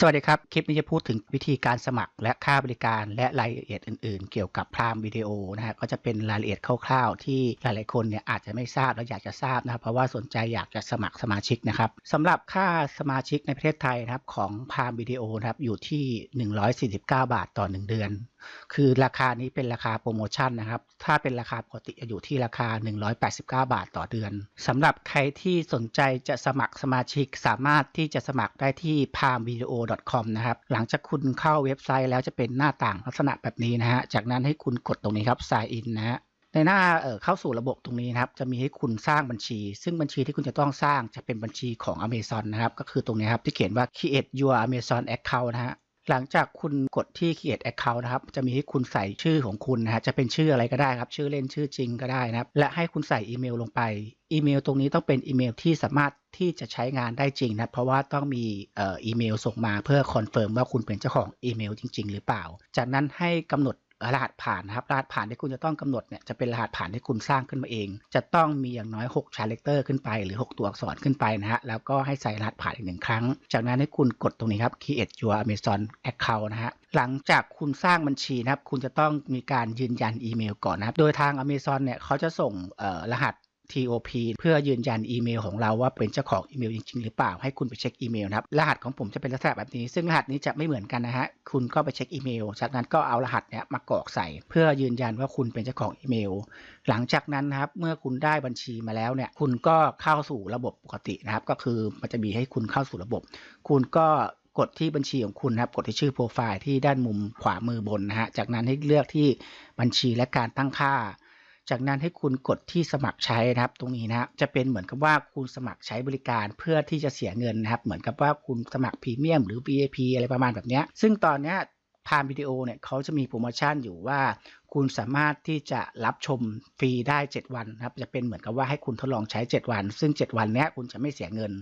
สวัสดีครับ คลิปนี้จะพูดถึงวิธีการสมัครและค่าบริการและรายละเอียดอื่นๆ เกี่ยวกับพรามวิดีโอนะฮะก็จะเป็นรายละเอียดคร่าวๆ ที่หลายๆคนเนี่ยอาจจะไม่ทราบและอยากจะทราบนะครับเพราะว่าสนใจอยากจะสมัครสมาชิกนะครับสำหรับค่าสมาชิกในประเทศไทยนะครับของพรามวิดีโอนะครับอยู่ที่ 149 บาทต่อ 1 เดือน คือราคานี้เป็นราคาโปรโมชั่นนะครับ ถ้าเป็นราคาปกติจะอยู่ที่ราคา 189 บาทต่อเดือนสำหรับใครที่สนใจจะสมัครสมาชิกสามารถที่จะสมัครได้ที่ palmvideo.com นะครับ หลังจากคุณเข้าเว็บไซต์แล้วจะเป็นหน้าต่างลักษณะแบบนี้นะฮะ จากนั้นให้คุณกดตรงนี้ครับ sign in นะฮะในหน้าเข้าสู่ระบบตรงนี้นะครับ จะมีให้คุณสร้างบัญชี ซึ่งบัญชีที่คุณจะต้องสร้างจะเป็นบัญชีของ Amazon นะครับ ก็คือตรงนี้ครับที่เขียนว่า create your Amazon account นะฮะ หลังจากคุณกดที่ create account นะครับ จะมีให้คุณใส่ชื่อของคุณนะฮะ จะเป็นชื่ออะไรก็ได้ครับ ชื่อเล่นชื่อจริงก็ได้นะครับ และให้คุณใส่อีเมลลงไป อีเมลตรงนี้ต้องเป็นอีเมลที่สามารถที่จะใช้งานได้จริงนะ เพราะว่าต้องมีอีเมลส่งมาเพื่อคอนเฟิร์มว่าคุณเป็นเจ้าของอีเมลจริง ๆ หรือเปล่า จากนั้นให้กำหนด รหัสผ่านนะครับรหัสผ่านที่คุณจะต้องกำหนดเนี่ยจะเป็นรหัสผ่านที่คุณสร้างขึ้นมาเอง จะต้องมีอย่างน้อย6 c h a r a c t e r ขึ้นไปหรือ 6 ตัวอักษรขึ้นไปนะฮะแล้วก็ให้ใส่รหัสผ่านอีกหนึ่งครั้ง จากนั้นให้คุณกดตรงนี้ครับ create your Amazon account นะฮะหลังจากคุณสร้างบัญชีนะครับคุณจะต้องมีการยืนยันอีเมลก่อนนะครับโดยทาง Amazon เนี่ยเขาจะส่งเอ่อรหัส TOP เพื่อยืนยันอีเมลของเราว่าเป็นเจ้าของอีเมลจริง ๆ หรือเปล่า ให้คุณไปเช็คอีเมลนะครับรหัสของผมจะเป็นลักษณะแบบนี้ ซึ่งรหัสนี้จะไม่เหมือนกันนะฮะคุณก็ไปเช็คอีเมล จากนั้นก็เอารหัสเนี้ยมากรอกใส่ เพื่อยืนยันว่าคุณเป็นเจ้าของอีเมล หลังจากนั้นนะครับเมื่อคุณได้บัญชีมาแล้วเนี่ยคุณก็เข้าสู่ระบบปกตินะครับ ก็คือมันจะมีให้คุณเข้าสู่ระบบ คุณก็กดที่บัญชีของคุณนะครับ กดที่ชื่อโปรไฟล์ที่ด้านมุมขวามือบนนะฮะจากนั้นให้เลือกที่บัญชีและการตั้งค่า จากนั้นให้คุณกดที่สมัครใช้นะครับ ตรงนี้นะครับจะเป็นเหมือนกับว่าคุณสมัครใช้บริการเพื่อที่จะเสียเงินนะครับ เหมือนกับว่าคุณสมัครพรีเมียมหรือ VIP อะไรประมาณแบบนี้ซึ่งตอนนี้พามวิดีโอเนี่ยเขาจะมีโปรโมชั่นอยู่ว่าคุณสามารถที่จะรับชมฟรีได้ 7 วันนะครับ จะเป็นเหมือนกับว่าให้คุณทดลองใช้ 7 วัน ซึ่ง 7 วันนี้คุณจะไม่เสียเงิน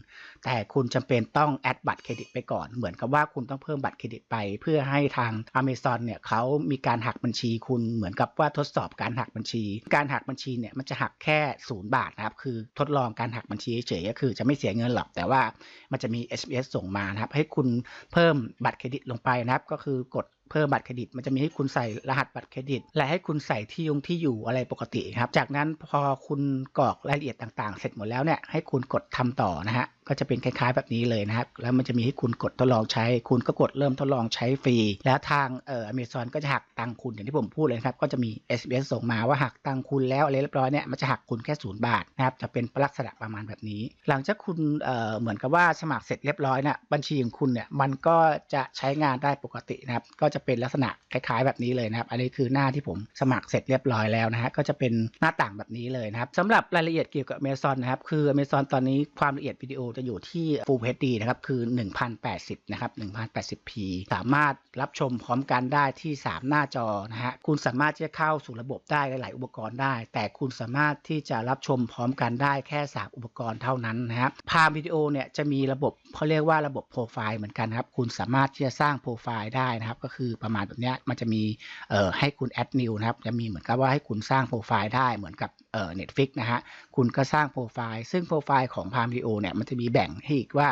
แต่คุณจำเป็นต้องแอดบัตรเครดิตไปก่อน เหมือนกับว่าคุณต้องเพิ่มบัตรเครดิตไป เพื่อให้ทาง Amazon เนี่ยเขามีการหักบัญชีคุณเหมือนกับว่าทดสอบการหักบัญชี การหักบัญชีเนี่ยมันจะหักแค่ศูนย์บาทนะครับ คือทดลองการหักบัญชีเฉยๆก็คือจะไม่เสียเงินหรอก แต่ว่ามันจะมี SMS ส่งมานะครับ ให้คุณเพิ่มบัตรเครดิตลงไปนะครับ ก็คือกด เพิ่มบัตรเครดิต มันจะมีให้คุณใส่รหัสบัตรเครดิต และให้คุณใส่ที่ยงที่อยู่อะไรปกติครับ จากนั้นพอคุณกรอกรายละเอียดต่างๆ เสร็จหมดแล้วเนี่ยให้คุณกดทำต่อนะฮะ ก็จะเป็นคล้ายๆแบบนี้เลยนะครับ แล้วมันจะมีให้คุณกดทดลองใช้ คุณก็กดเริ่มทดลองใช้ฟรี แล้วทางเอ่อ Amazon ก็จะหักตังคุณอย่างที่ผมพูดเลยครับ ก็จะมี SMS ส่งมาว่าหักตังคุณแล้วอะไรเรียบร้อยเนี่ย มันจะหักคุณแค่ศูนย์บาทนะครับ จะเป็นลักษณะประมาณแบบนี้ หลังจากคุณเอ่อเหมือนกับว่าสมัครเสร็จเรียบร้อยนะบัญชีของคุณเนี่ย มันก็จะใช้งานได้ปกตินะครับ ก็จะเป็นลักษณะคล้ายๆแบบนี้เลยนะครับ อันนี้คือหน้าที่ผมสมัครเสร็จเรียบร้อยแล้วนะฮะ ก็จะเป็นหน้าต่างแบบนี้เลยนะครับสำหรับรายละเอียดเกี่ยวกับ Amazon นะครับ คือ Amazon ตอนนี้ความละเอียดวิดีโอจะอยู่ที่ Full HD นะครับ คือ 1080 นะครับ 1080p สามารถรับชมพร้อมกันได้ที่ 3 หน้าจอนะฮะ คุณสามารถที่จะเข้าสู่ระบบได้หลาย ๆ อุปกรณ์ได้ แต่คุณสามารถที่จะรับชมพร้อมกันได้แค่ 3 อุปกรณ์เท่านั้นนะครับพามวิดีโอเนี่ยจะมีระบบเขาเรียกว่าระบบโปรไฟล์เหมือนกันครับ คุณสามารถที่จะสร้างโปรไฟล์ได้นะครับ ก็คือประมาณแบบนี้มันจะมีเอ่อให้คุณแอดนิวนะครับ จะมีเหมือนกับว่าให้คุณสร้างโปรไฟล์ได้เหมือนกับเอ่อ Netflix นะฮะ คุณก็สร้างโปรไฟล์ ซึ่งโปรไฟล์ของพามวิดีโอเนี่ยมันจะมีแบ่งให้อีกว่า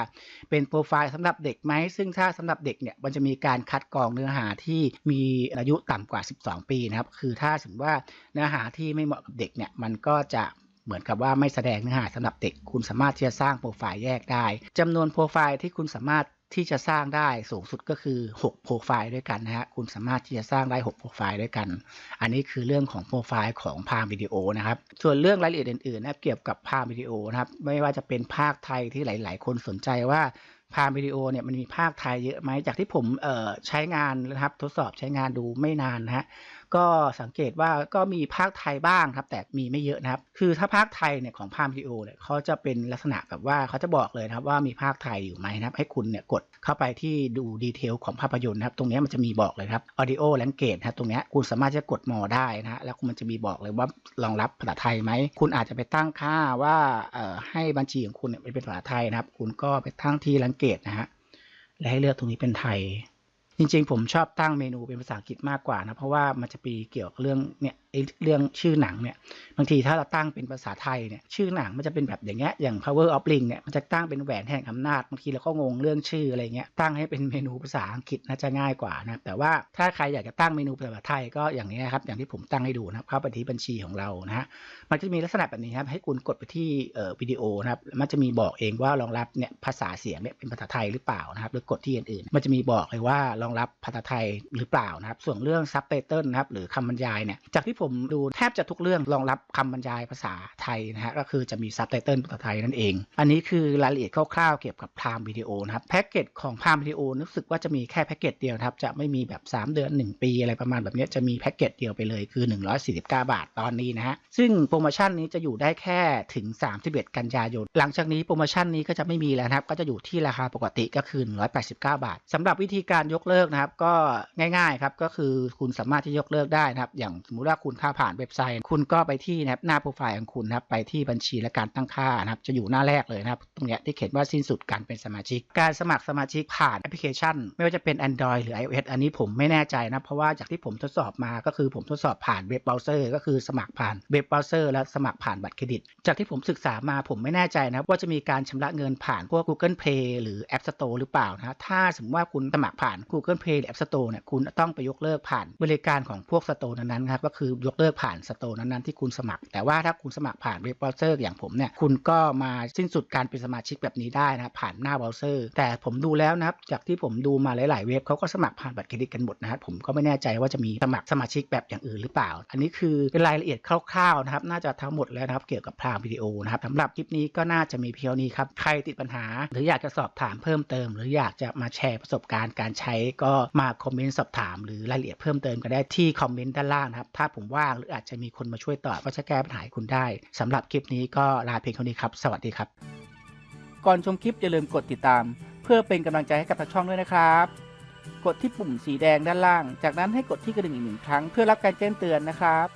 เป็นโปรไฟล์สำหรับเด็กไหม ซึ่งถ้าสำหรับเด็กเนี่ยมันจะมีการคัดกรองเนื้อหาที่มีอายุต่ำกว่า 12 ปีนะครับ คือถ้าสมมติว่าเนื้อหาที่ไม่เหมาะกับเด็กเนี่ยมันก็จะเหมือนกับว่าไม่แสดงเนื้อหาสำหรับเด็ก คุณสามารถที่จะสร้างโปรไฟล์แยกได้จำนวนโปรไฟล์ที่คุณสามารถ ที่จะสร้างได้สูงสุดก็คือ 6 โปรไฟล์ด้วยกันนะฮะคุณสามารถที่จะสร้างได้ 6 โปรไฟล์ด้วยกัน อันนี้คือเรื่องของโปรไฟล์ของพามวิดีโอนะครับ ส่วนเรื่องรายละเอียดอื่นๆนะเกี่ยวกับพามวิดีโอนะครับ ไม่ว่าจะเป็นภาคไทยที่หลาย ๆ คนสนใจว่าพามวิดีโอเนี่ยมันมีภาคไทยเยอะไหมจากที่ผมใช้งานนะครับ ทดสอบใช้งานดูไม่นานนะฮะ ก็สังเกตว่าก็มีภาคไทยบ้างครับ แต่มีไม่เยอะนะครับ คือถ้าภาคไทยเนี่ยของพามวิดีโอเนี่ยเขาจะเป็นลักษณะแบบว่าเขาจะบอกเลยนะครับว่ามีภาคไทยอยู่ไหมนะครับ ให้คุณเนี่ยกดเข้าไปที่ดูดีเทลของภาพยนตร์นะครับ ตรงนี้มันจะมีบอกเลยครับ audio language นะครับตรงนี้คุณสามารถจะกดมอได้นะฮะแล้วมันจะมีบอกเลยว่ารองรับภาษาไทยไหม คุณอาจจะไปตั้งค่าว่าให้บัญชีของคุณเนี่ยเป็นภาษาไทยนะครับ คุณก็ไปตั้งที่ language นะฮะและให้เลือกตรงนี้เป็นไทย จริงๆ ผมชอบตั้งเมนูเป็นภาษาอังกฤษมากกว่านะ เพราะว่ามันจะมีเกี่ยวกับเรื่องเนี่ยเรื่องชื่อหนังเนี่ย บางทีถ้าเราตั้งเป็นภาษาไทยเนี่ยชื่อหนังมันจะเป็นแบบอย่างเงี้ยอย่าง power of ring เนี่ยมันจะตั้งเป็นแหวนแห่งอำนาจบางทีเราก็งงเรื่องชื่ออะไรเงี้ยตั้งให้เป็นเมนูภาษาอังกฤษน่าจะง่ายกว่านะแต่ว่าถ้าใครอยากจะตั้งเมนูภาษาไทยก็อย่างนี้ครับอย่างที่ผมตั้งให้ดูนะครับเข้าไปที่บัญชีของเรานะฮะมันจะมีลักษณะแบบนี้ครับให้คุณกดไปที่เอ่อวิดีโอนะครับมันจะมีบอกเองว่ารองรับเนี่ยภาษาเสียงเนี่ยเป็นภาษาไทยหรือเปล่านะครับหรือกดที่อื่นๆมันจะมีบอกเลยว่ารองรับภาษาไทยหรือเปล่านะครับ ส่วนเรื่องซับไตเติลนะครับหรือคำบรรยายเนี่ยจากที่ผมดูแทบจะทุกเรื่องรองรับคำบรรยายภาษาไทยนะฮะก็คือจะมีซับไตเติลภาษาไทยนั่นเอง อันนี้คือรายละเอียดคร่าวๆเกี่ยวกับพามวิดีโอนะครับแพ็กเกจของพามวิดีโอรู้สึกว่าจะมีแค่แพ็กเกจเดียวครับจะไม่มีแบบ 3 เดือน 1 ปีอะไรประมาณแบบนี้จะมีแพ็กเกจเดียวไปเลยคือ 149 บาทตอนนี้นะฮะซึ่งโปรโมชั่นนี้จะอยู่ได้แค่ถึง 31 กันยายน หลังจากนี้โปรโมชั่นนี้ก็จะไม่มีแล้วนะครับก็จะอยู่ที่ราคาปกติก็คือ189 บาทสำหรับวิธีการยกเลิกนะครับ ก็ง่ายๆครับก็คือคุณสามารถที่ยกเลิกได้นะครับ อย่างสมมุติว่าคุณเข้าผ่านเว็บไซต์ คุณก็ไปที่นะครับหน้าโปรไฟล์ของคุณนะครับไปที่บัญชีและการตั้งค่านะครับ จะอยู่หน้าแรกเลยนะครับ ตรงเนี้ยที่เขียนว่าสิ้นสุดการเป็นสมาชิก การสมัครสมาชิกผ่านแอปพลิเคชัน ไม่ว่าจะเป็น Android หรือ iOS อันนี้ผมไม่แน่ใจนะเพราะว่าจากที่ผมทดสอบมาก็คือผมทดสอบผ่านเว็บเบราว์เซอร์ก็คือสมัครผ่านเว็บเบราว์เซอร์และสมัครผ่านบัตรเครดิต จากที่ผมศึกษามาผมไม่แน่ใจนะว่าจะมีการชำระเงินผ่านพวก Google Play หรือ App Store หรือเปล่านะถ้าสมมติว่าคุณสมัครผ่าน Google Play หรือ App Store เนี่ยคุณต้องไปยกเลิกผ่านบริการของพวก Store นั้นๆครับก็คือยกเลิกผ่าน Store นั้นๆที่คุณสมัคร แต่ว่าถ้าคุณสมัครผ่านเว็บเบราว์เซอร์อย่างผมเนี่ยคุณก็มาสิ้นสุดการเป็นสมาชิกแบบนี้ได้นะผ่านหน้าเบราว์เซอร์แต่ผมดูแล้วนะครับจากที่ผมดูมาหลายๆเว็บเขาก็สมัครผ่านบัตรเครดิตกันหมดนะครับผมก็ไม่แน่ใจว่าจะมีสมัครสมาชิกแบบอย่างอื่นหรือเปล่า อันนี้คือเป็นรายละเอียดคร่าวๆนะครับน่าจะทั้งหมดแล้วนะครับเกี่ยวกับพรามวิดีโอนะครับสำหรับคลิปนี้ก็น่าจะมีเพียงนี้ครับใครติดปัญหา หรืออยากจะสอบถามเพิ่มเติม หรืออยากจะมาแชร์ประสบการณ์การใช้ก็มาคอมเมนต์สอบถามหรือรายละเอียดเพิ่มเติมกันได้ที่คอมเมนต์ด้านล่างนะครับ ถ้าผมว่างหรืออาจจะมีคนมาช่วยตอบก็จะแก้ปัญหาให้คุณได้สำหรับคลิปนี้ก็ลาเพียงเท่านี้ครับ สวัสดีครับ ก่อนชมคลิปอย่าลืมกดติดตาม เพื่อเป็นกำลังใจให้กับทางช่องด้วยนะครับ กดที่ปุ่มสีแดงด้านล่าง จากนั้นให้กดที่กระดิ่งอีกหนึ่งครั้งเพื่อรับการแจ้งเตือนนะครับ